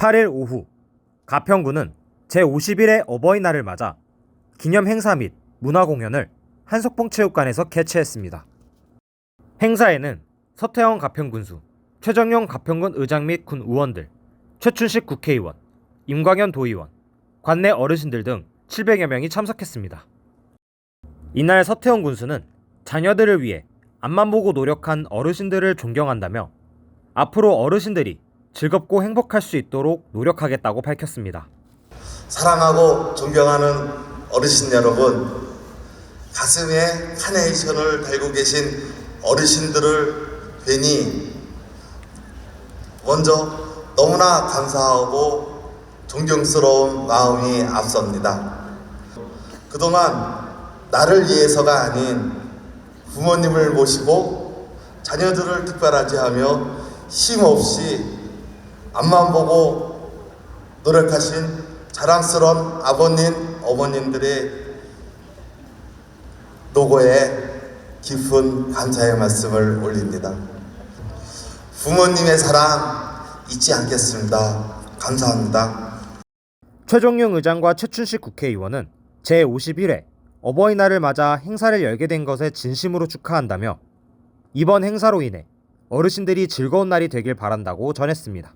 8일 오후 가평구는 제51회 어버이날을 맞아 기념 행사 및 문화 공연을 한석봉 체육관에서 개최했습니다. 행사에는 서태영 가평군수, 최정용 가평군 의장 및 군 의원들, 최춘식 국회의원, 임광현 도의원, 관내 어르신들 등 700여 명이 참석했습니다. 이날 서태영 군수는 자녀들을 위해 앞만 보고 노력한 어르신들을 존경한다며 앞으로 어르신들이 즐겁고 행복할 수 있도록 노력하겠다고 밝혔습니다. 사랑하고 존경하는 어르신 여러분, 가슴에 카네이션을 달고 계신 어르신들을 뵈니 먼저 너무나 감사하고 존경스러운 마음이 앞섭니다. 그동안 나를 위해서가 아닌 부모님을 모시고 자녀들을 특별하지 하며 힘없이 앞만 보고 노력하신 자랑스러운 아버님, 어머님들의 노고에 깊은 감사의 말씀을 올립니다. 부모님의 사랑 잊지 않겠습니다. 감사합니다. 최종용 의장과 최춘식 국회의원은 제51회 어버이날을 맞아 행사를 열게 된 것에 진심으로 축하한다며 이번 행사로 인해 어르신들이 즐거운 날이 되길 바란다고 전했습니다.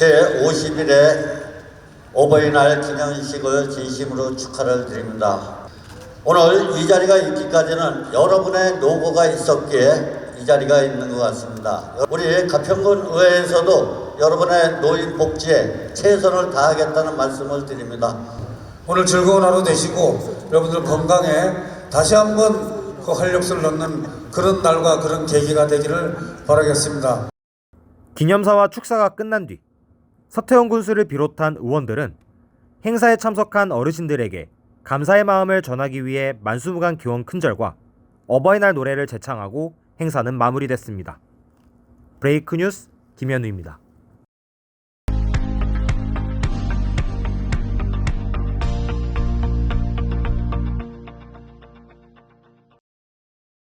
제51회 어버이날 기념식을 진심으로 축하를 드립니다. 오늘 이 자리가 있기까지는 여러분의 노고가 있었기에 이 자리가 있는 것 같습니다. 우리 가평군 의회에서도 여러분의 노인 복지에 최선을 다하겠다는 말씀을 드립니다. 오늘 즐거운 하루 되시고 여러분들 건강에 다시 한번 그 활력소를 넣는 그런 날과 그런 계기가 되기를 바라겠습니다. 기념사와 축사가 끝난 뒤 서태영 군수를 비롯한 의원들은 행사에 참석한 어르신들에게 감사의 마음을 전하기 위해 만수무강 기원 큰절과 어버이날 노래를 제창하고 행사는 마무리됐습니다. 브레이크 뉴스 김현우입니다.